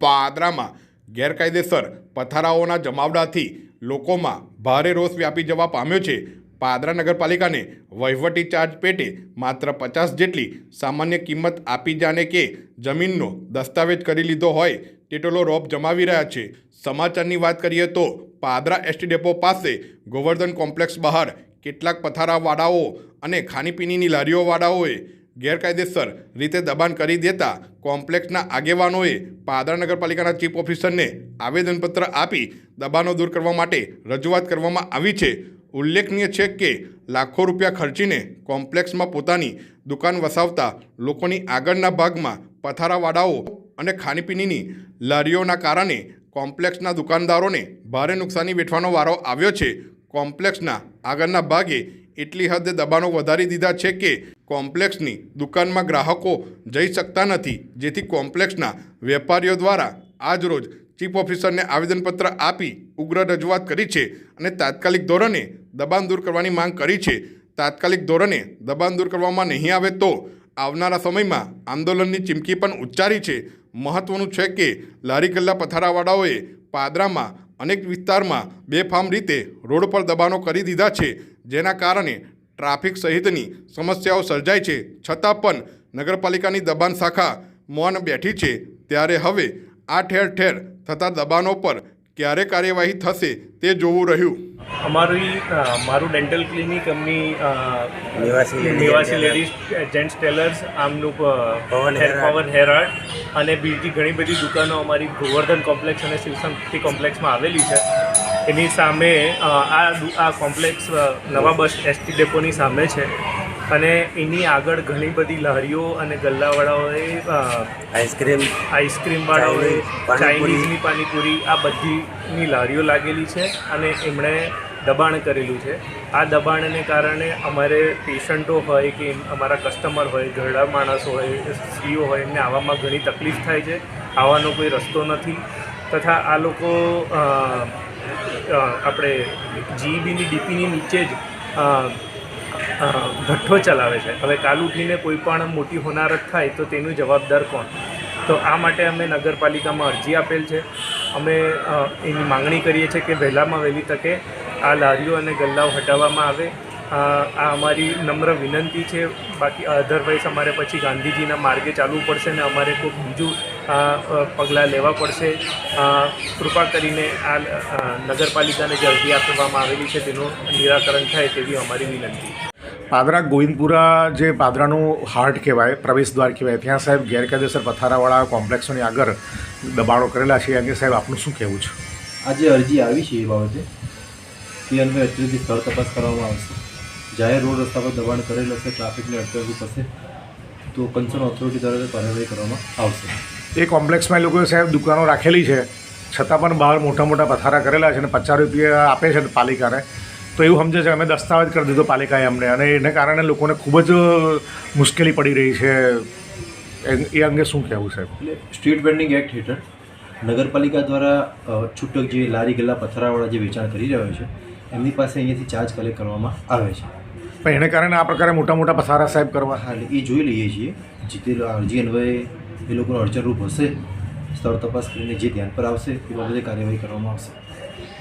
પાદરામાં ગેરકાયદેસર પથારાઓના જમાવડાથી લોકોમાં ભારે રોષ વ્યાપી જવા પામ્યો છે. પાદરા નગરપાલિકાને વહીવટી ચાર્જ પેટે માત્ર પચાસ જેટલી સામાન્ય કિંમત આપી જાને કે જમીનનો દસ્તાવેજ કરી લીધો હોય તેટલો રોપ જમાવી રહ્યા છે. સમાચારની વાત કરીએ તો પાદરા એસટી ડેપો પાસે ગોવર્ધન કોમ્પ્લેક્સ બહાર કેટલાક પથારાવાળાઓ અને ખાણીપીણીની લારીઓવાળાઓએ ગેરકાયદેસર રીતે દબાણ કરી દેતા કોમ્પ્લેક્સના આગેવાનોએ પાદરા નગરપાલિકાના ચીફ ઓફિસરને આવેદનપત્ર આપી દબાણો દૂર કરવા માટે રજૂઆત કરવામાં આવી છે. ઉલ્લેખનીય છે કે લાખો રૂપિયા ખર્ચીને કોમ્પ્લેક્સમાં પોતાની દુકાન વસાવતા લોકોની આગળના ભાગમાં પથારાવાળાઓ અને ખાણીપીણીની લારીઓના કારણે કોમ્પ્લેક્સના દુકાનદારોને ભારે નુકસાની વેઠવાનો વારો આવ્યો છે. કોમ્પ્લેક્સના આગળના ભાગે એટલી હદે દબાણો વધારી દીધા છે કે કોમ્પ્લેક્સની દુકાનમાં ગ્રાહકો જઈ શકતા નથી. જેથી કોમ્પ્લેક્સના વેપારીઓ દ્વારા આજરોજ ચીફ ઓફિસરને આવેદનપત્ર આપી ઉગ્ર રજૂઆત કરી છે અને તાત્કાલિક ધોરણે દબાણ દૂર કરવાની માંગ કરી છે. તાત્કાલિક ધોરણે દબાણ દૂર કરવામાં નહીં આવે તો આવનારા સમયમાં આંદોલનની ચીમકી પણ ઉચ્ચારી છે. મહત્વનું છે કે લારી ગલ્લા પથારાવાળાઓએ પાદરામાં અનેક વિસ્તારમાં બેફામ રીતે રોડ પર દબાણો કરી દીધા છે, જેના કારણે ટ્રાફિક સહિતની સમસ્યાઓ સર્જાય છે. છતાં પણ નગરપાલિકાની દબાણ શાખા મૌન બેઠી છે. ત્યારે હવે આ ઠેર ઠેર થતા દબાણો પર ક્યારે કાર્યવાહી થશે તે જોવું રહ્યું. અમારી મારું ડેન્ટલ ક્લિનિક અમની નિવાસી નિવાસી લેડીઝ જેન્ટ્સ ટેલર્સ આમનું પવન હેર હેરાડ. પવન હેરાડ અને બીજી ઘણી બધી દુકાનો અમારી ગોવર્ધન કોમ્પ્લેક્સ અને શિવશક્તિ કોમ્પ્લેક્સમાં આવેલી છે. એની સામે આ દુ- આ કોમ્પ્લેક્સ નવા બસ એસટી ડેપોની સામે છે. અને એની આગળ ઘણી બધી લહેરીઓ અને ગલ્લાવાળાઓએ આઈસ્ક્રીમ આઈસ્ક્રીમવાળાઓએ. ચાઇનીઝની પાણીપુરી આ બધીની લારીઓ લાગેલી છે અને એમણે દબાણ કરેલું છે. આ દબાણને કારણે અમારે પેશન્ટો હોય કે અમારા કસ્ટમર હોય ઘરડા માણસો હોય સ્ત્રીઓ હોય એમને આવવામાં ઘણી તકલીફ થાય છે. આવવાનો કોઈ રસ્તો નથી. તથા આ લોકો આપણે જીઈબીની ડીપીની નીચે જ ભઠ્ઠો ચલાવે છે. હવે કાલ ઉઠીને કોઈ પણ મોટી હોનારત થાય તો તેનું જવાબદાર કોણ? તો આ માટે અમે નગરપાલિકામાં અરજી આપેલ છે. અમે એની માંગણી કરીએ છીએ કે વહેલામાં વહેલી તકે આ લારીઓ અને ગલ્લાઓ હટાવવામાં આવે. આ અમારી નમ્ર વિનંતી છે. બાકી અધરવાઇઝ અમારે પછી ગાંધીજીના માર્ગે ચાલવું પડશે ને અમારે કોઈ બીજું પગલાં લેવા પડશે. કૃપા કરીને આ નગરપાલિકાને જે અરજી આપવામાં આવેલી છે તેનું નિરાકરણ થાય તેવી અમારી વિનંતી. પાદરા ગોવિંદપુરા જે પાદરાનું હાર્ટ કહેવાય પ્રવેશ દ્વાર કહેવાય ત્યાં સાહેબ ગેરકાયદેસર પથારાવાળા કોમ્પ્લેક્સોની આગળ દબાણો કરેલા છે. એ અંગે સાહેબ આપનું શું કહેવું છે? આજે અરજી આવી છે એ બાબતે. તે અન્વયે અત્યારથી સ્થળ તપાસ કરવામાં આવશે. જાહેર રોડ રસ્તા પર દબાણ કરેલ હશે ટ્રાફિકને અટકાવવું પડશે તો કન્સર્ન ઓથોરિટી દ્વારા કાર્યવાહી કરવામાં આવશે. એ કોમ્પ્લેક્સમાં એ લોકોએ સાહેબ દુકાનો રાખેલી છે. છતાં પણ બહાર મોટા મોટા પથારા કરેલા છે અને પચાસ રૂપિયા આપે છે પાલિકાને. તો એવું સમજે છે અમે દસ્તાવેજ કરી દીધો પાલિકાએ અમને. અને એને કારણે લોકોને ખૂબ જ મુશ્કેલી પડી રહી છે. એ- અંગે શું કહેવું સાહેબ એટલે સ્ટ્રીટ વેન્ડિંગ એક્ટ હેઠળ નગરપાલિકા દ્વારા છૂટક જે લારી ગલ્લા પથરાવાળા જે વેચાણ કરી રહ્યો છે એમની પાસે અહીંયાથી ચાર્જ કલેક્ટ કરવામાં આવે છે. પણ એને કારણે આ પ્રકારે મોટા મોટા પથારા સાહેબ કરવા? હા એ જોઈ લઈએ છીએ. જે તે અરજી અન્વયે એ લોકોનું અડચણરૂપ હશે. સ્થળ તપાસ કરીને જે ધ્યાન પર આવશે એ બાબતે કાર્યવાહી કરવામાં આવશે.